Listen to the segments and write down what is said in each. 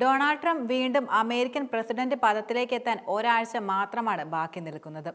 Donald Trump വീണ്ടും American president പദത്തിലേക്ക് എത്താൻ ഒരാഴ്ച മാത്രമാണ് ബാക്കി നിൽക്കുന്നത്.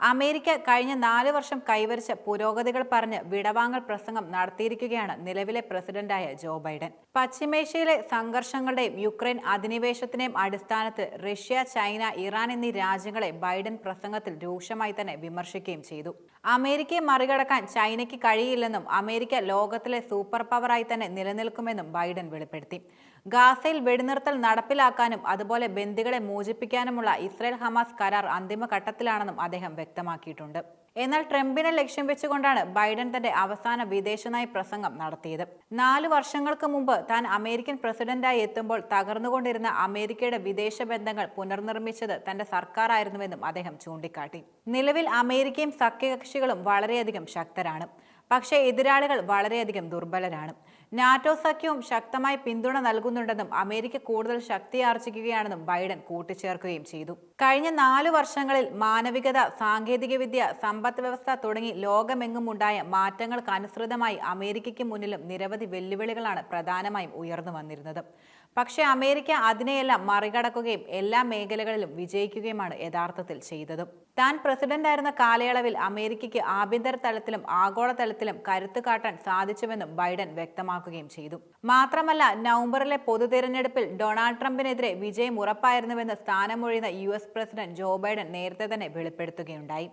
അമേരിക്ക കഴിഞ്ഞ നാല് വർഷം കൈവരിച്ച പുരോഗതികൾ പറഞ്ഞ് വിടവാങ്ങൽ പ്രസംഗം നടത്തിയിരിക്കുകയാണ് നിലവിലെ പ്രസിഡന്റായ ജോ ബൈഡൻ. പശ്ചിമേഷ്യയിലെ സംഘർഷങ്ങളുടെയും യുക്രൈൻ അധിനിവേശത്തിന്റെയും അടിസ്ഥാനത്തിൽ റഷ്യ ചൈന ഇറാൻ എന്നീ രാജ്യങ്ങളെ ബൈഡൻ പ്രസംഗത്തിൽ രൂക്ഷമായി തന്നെ വിമർശിക്കുകയും ചെയ്തു. അമേരിക്കയെ മറികടക്കാൻ ചൈനയ്ക്ക് കഴിയില്ലെന്നും അമേരിക്ക ലോകത്തിലെ സൂപ്പർ പവറായി തന്നെ നിലനിൽക്കുമെന്നും ബൈഡൻ വെളിപ്പെടുത്തി. ഗാസയിൽ വെടിനിർത്തൽ നടപ്പിലാക്കാനും അതുപോലെ ബന്ദികളെ മോചിപ്പിക്കാനുമുള്ള ഇസ്രയേൽ ഹമാസ് കരാർ അന്തിമഘട്ടത്തിലാണെന്നും അദ്ദേഹം വ്യക്തമാക്കിയിട്ടുണ്ട്. എന്നാൽ ട്രംപിനെ ലക്ഷ്യം വെച്ചുകൊണ്ടാണ് ബൈഡൻ തന്റെ അവസാന വിദേശനയ പ്രസംഗം നടത്തിയത്. നാല് വർഷങ്ങൾക്ക് മുമ്പ് താൻ അമേരിക്കൻ പ്രസിഡന്റായി എത്തുമ്പോൾ തകർന്നുകൊണ്ടിരുന്ന അമേരിക്കയുടെ വിദേശ ബന്ധങ്ങൾ പുനർനിർമ്മിച്ചത് തന്റെ സർക്കാരായിരുന്നുവെന്നും അദ്ദേഹം ചൂണ്ടിക്കാട്ടി. നിലവിൽ അമേരിക്കയും സഖ്യകക്ഷികളും വളരെയധികം ശക്തരാണ്. പക്ഷേ എതിരാളികൾ വളരെയധികം ദുർബലരാണ്. നാറ്റോ സഖ്യവും ശക്തമായി പിന്തുണ നൽകുന്നുണ്ടെന്നും അമേരിക്ക കൂടുതൽ ശക്തി ശക്തിയാർജിക്കുകയാണെന്നും ബൈഡൻ കൂട്ടിച്ചേർക്കുകയും ചെയ്തു. കഴിഞ്ഞ നാല് വർഷങ്ങളിൽ മാനവികത സാങ്കേതികവിദ്യ സമ്പദ് വ്യവസ്ഥ തുടങ്ങി ലോകമെങ്ങുമുണ്ടായ മാറ്റങ്ങൾക്ക് അനുസൃതമായി അമേരിക്കയ്ക്ക് മുന്നിലും നിരവധി വെല്ലുവിളികളാണ് പ്രധാനമായും ഉയർന്നു വന്നിരുന്നത്. പക്ഷേ അമേരിക്ക അതിനെയെല്ലാം മറികടക്കുകയും എല്ലാ മേഖലകളിലും വിജയിക്കുകയുമാണ് യഥാർത്ഥത്തിൽ ചെയ്തത്. താൻ പ്രസിഡന്റായിരുന്ന കാലയളവിൽ അമേരിക്കയ്ക്ക് ആഭ്യന്തര തലത്തിലും ആഗോളതലത്തിലും കരുത്ത് കാട്ടാൻ സാധിച്ചുവെന്നും ബൈഡൻ വ്യക്തമാക്കുകയും ചെയ്തു. മാത്രമല്ല നവംബറിലെ പൊതു തിരഞ്ഞെടുപ്പിൽ ഡൊണാൾഡ് ട്രംപിനെതിരെ വിജയം ഉറപ്പായിരുന്നുവെന്ന് സ്ഥാനമൊഴിയുന്ന U S president Joe Biden നേരത്തെ തന്നെ വെളിപ്പെടുത്തുകയുണ്ടായി.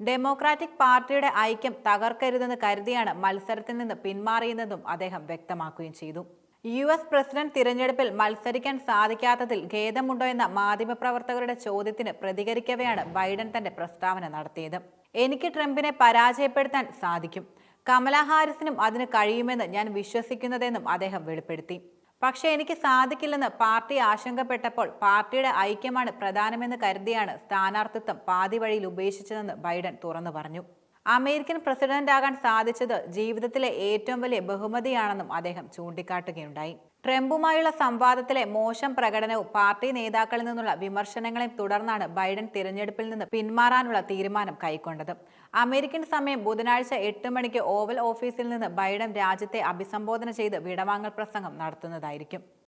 ഡെമോക്രാറ്റിക് പാർട്ടിയുടെ ഐക്യം തകർക്കരുതെന്ന് കരുതിയാണ് മത്സരത്തിൽ നിന്ന് പിന്മാറിയതെന്നും അദ്ദേഹം വ്യക്തമാക്കുകയും ചെയ്തു. യു എസ് പ്രസിഡന്റ് തിരഞ്ഞെടുപ്പിൽ മത്സരിക്കാൻ സാധിക്കാത്തതിൽ ഖേദമുണ്ടോ എന്ന മാധ്യമപ്രവർത്തകരുടെ ചോദ്യത്തിന് പ്രതികരിക്കവെയാണ് ബൈഡൻ തന്റെ പ്രസ്താവന നടത്തിയത്. എനിക്ക് ട്രംപിനെ പരാജയപ്പെടുത്താൻ സാധിക്കും. കമലാ ഹാരിസിനും അതിന് കഴിയുമെന്ന് ഞാൻ വിശ്വസിക്കുന്നതെന്നും അദ്ദേഹം വെളിപ്പെടുത്തി. പക്ഷേ എനിക്ക് സാധിക്കില്ലെന്ന് പാർട്ടി ആശങ്കപ്പെട്ടപ്പോൾ പാർട്ടിയുടെ ഐക്യമാണ് പ്രധാനമെന്ന് കരുതിയാണ് സ്ഥാനാർത്ഥിത്വം പാതി വഴിയിൽ ഉപേക്ഷിച്ചതെന്ന് ബൈഡൻ തുറന്നു പറഞ്ഞു. അമേരിക്കൻ പ്രസിഡന്റാകാൻ സാധിച്ചത് ജീവിതത്തിലെ ഏറ്റവും വലിയ ബഹുമതിയാണെന്നും അദ്ദേഹം ചൂണ്ടിക്കാട്ടുകയുണ്ടായി. ട്രംപുമായുള്ള സംവാദത്തിലെ മോശം പ്രകടനവും പാർട്ടി നേതാക്കളിൽ നിന്നുള്ള വിമർശനങ്ങളെയും തുടർന്നാണ് ബൈഡൻ തിരഞ്ഞെടുപ്പിൽ നിന്ന് പിന്മാറാനുള്ള തീരുമാനം കൈക്കൊണ്ടത്. അമേരിക്കൻ സമയം ബുധനാഴ്ച എട്ട് മണിക്ക് ഓവൽ ഓഫീസിൽ നിന്ന് ബൈഡൻ രാജ്യത്തെ അഭിസംബോധന ചെയ്ത് വിടവാങ്ങൽ പ്രസംഗം നടത്തുന്നതായിരിക്കും.